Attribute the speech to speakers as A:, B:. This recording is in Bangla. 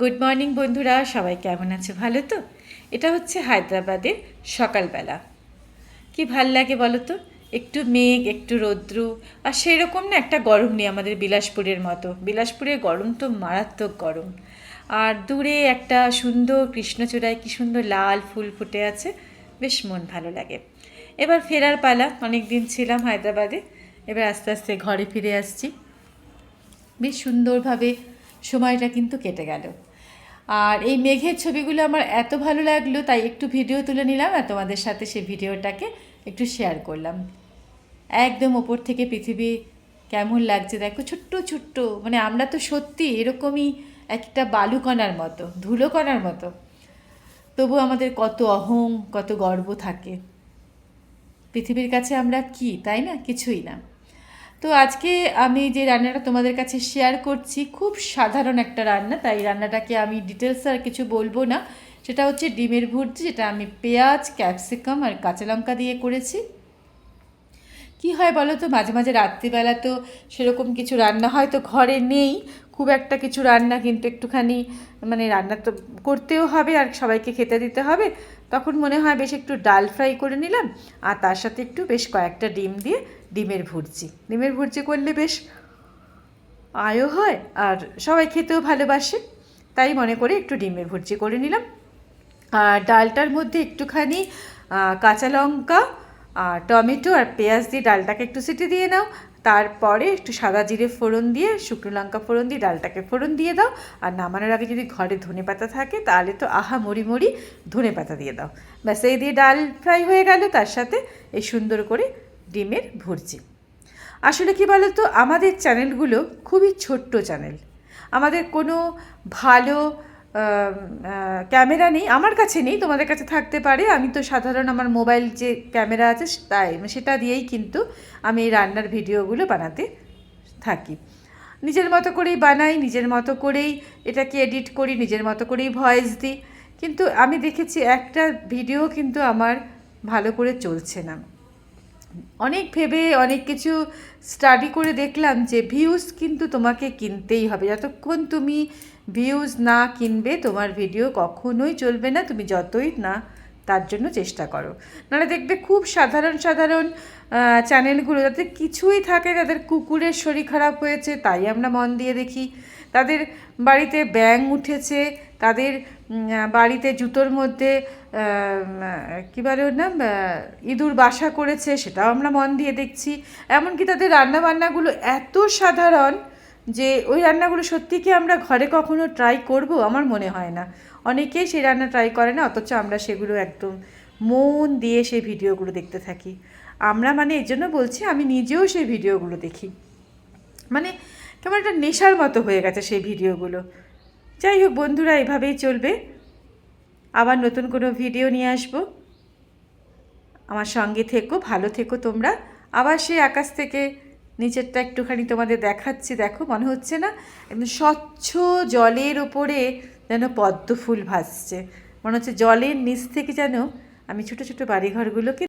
A: গুড মর্নিং বন্ধুরা। সবাই কেমন আছে? ভালো তো? এটা হচ্ছে হায়দ্রাবাদের সকালবেলা। কি ভালো লাগে বলো তো? একটু মেঘ, একটু রৌদ্রু, আর সেরকম না একটা গরম নেই আমাদের বিলাসপুরের মতো। বিলাসপুরের গরম তো মারাত্মক গরম। আর দূরে একটা সুন্দর কৃষ্ণচূড়ায় কি সুন্দর লাল ফুল ফুটে আছে, বেশ মন ভালো লাগে। এবার ফেরার পালা অনেক দিন ছিলাম হায়দ্রাবাদে। এবার আস্তে আস্তে ঘরে ফিরে আসছি। বেশ সুন্দরভাবে সময়টা কিন্তু কেটে গেল। আর এই মেঘের ছবিগুলো আমার এত ভালো লাগল, তাই একটু ভিডিও তুলে নিলাম আর তোমাদের সাথে সেই ভিডিওটাকে একটু শেয়ার করলাম। একদম ওপর থেকে পৃথিবী কেমন লাগছে দেখো, ছোট্ট ছোট্ট মানে আমরা তো সত্যি এরকমই একটা বালুকণার মতো, ধুলোকণার মতো। তবু আমাদের কত অহং, কত গর্ব থাকে। পৃথিবীর কাছে আমরা কি, তাই না? কিছুই না। তো আজকে আমি যে রান্নাটা তোমাদের কাছে শেয়ার করছি, খুব সাধারণ একটা রান্না, তাই রান্নাটাকে আমি ডিটেলস আর কিছু বলব না। সেটা হচ্ছে ডিমের ভুর্জি, যেটা আমি পেঁয়াজ ক্যাপসিকাম আর কাঁচা লঙ্কা দিয়ে করেছি। কি হয় বলো তো, মাঝে মাঝে রাত্রিবেলা তো সেরকম কিছু রান্না হয়তো ঘরে নেই, খুব একটা কিছু রান্না কিন্তু একটুখানি মানে রান্না তো করতেও হবে আর সবাইকে খেতে দিতে হবে। তখন মনে হয় বেশ একটু ডাল ফ্রাই করে নিলাম, আর তার সাথে একটু বেশ কয়েকটা ডিম দিয়ে ডিমের ভুর্জি। ডিমের ভুর্জি করলে বেশ আয়ও হয় আর সবাই খেতেও ভালোবাসে, তাই মনে করে একটু ডিমের ভুর্জি করে নিলাম। আর ডালটার মধ্যে একটুখানি কাঁচা লঙ্কা আর টমেটো আর পেঁয়াজ দিয়ে ডালটাকে একটু সিটি দিয়ে নাও। তারপরে একটু সাদা জিরে ফোড়ন দিয়ে, শুকনো লঙ্কা ফোড়ন দিয়ে ডালটাকে ফোড়ন দিয়ে দাও। আর নামানোর আগে যদি ঘরে ধনে পাতা থাকে, তাহলে তো আহা মরি মরি ধনে পাতা দিয়ে দাও। ব্যাস, এই দিয়ে ডাল ফ্রাই হয়ে গেল। তার সাথে এই সুন্দর করে ডিমের ভুর্জি। আসলে কি বলো তো আমাদের চ্যানেলগুলো খুবই ছোট্ট চ্যানেল। আমাদের কোনো ভালো ক্যামেরা নেই, আমার কাছে নেই, তোমাদের কাছে থাকতে পারে। আমি তো সাধারণ আমার মোবাইল যে ক্যামেরা আছে, তাই সেটা দিয়েই কিন্তু আমি এই রান্নার ভিডিওগুলো বানাতে থাকি। নিজের মতো করেই বানাই, নিজের মতো করেই এটাকে এডিট করি, নিজের মতো করেই ভয়েস দিই। কিন্তু আমি দেখেছি একটা ভিডিও কিন্তু আমার ভালো করে চলছে না। অনেক ভেবে অনেক কিছু স্টাডি করে দেখলাম যে ভিউজ কিন্তু তোমাকে কিনতেই হবে। যতক্ষণ তুমি ভিউজ না কিনবে, তোমার ভিডিও কখনোই চলবে না। তুমি যতই না তার জন্য চেষ্টা করো। নাহলে দেখবে খুব সাধারণ সাধারণ চ্যানেলগুলো যাতে কিছুই থাকে তাদের কুকুরের শরীর খারাপ হয়েছে, তাই আমরা মন দিয়ে দেখি। তাদের বাড়িতে ব্যাং উঠেছে, তাদের বাড়িতে জুতোর মধ্যে কী বলে ওর নাম ইঁদুর বাসা করেছে, সেটাও আমরা মন দিয়ে দেখছি। এমনকি তাদের রান্নাবান্নাগুলো এত সাধারণ যে, ওই রান্নাগুলো সত্যি কি আমরা ঘরে কখনো ট্রাই করব? আমার মনে হয় না। অনেকেই সেই রান্না ট্রাই করে না, অথচ আমরা সেগুলো একদম মন দিয়ে সেই ভিডিওগুলো দেখতে থাকি। আমরা মানে এই জন্য বলছি, আমি নিজেও সেই ভিডিওগুলো দেখি। মানে কেমন একটা নেশার মতো হয়ে গেছে সেই ভিডিওগুলো। যাই হোক বন্ধুরা, এভাবেই চলবে। আবার নতুন কোনো ভিডিও নিয়ে আসব। আমার সঙ্গে থেকো, ভালো থেকো তোমরা। আবার সেই আকাশ থেকে নিচেরটা একটুখানি তোমাদের দেখাচ্ছি। দেখো, মনে হচ্ছে না, একদম স্বচ্ছ জলের ওপরে যেন পদ্ম ফুল ভাসছে। মনে হচ্ছে জলের নিচ থেকে যেন আমি ছোটো ছোটো বাড়িঘরগুলোকে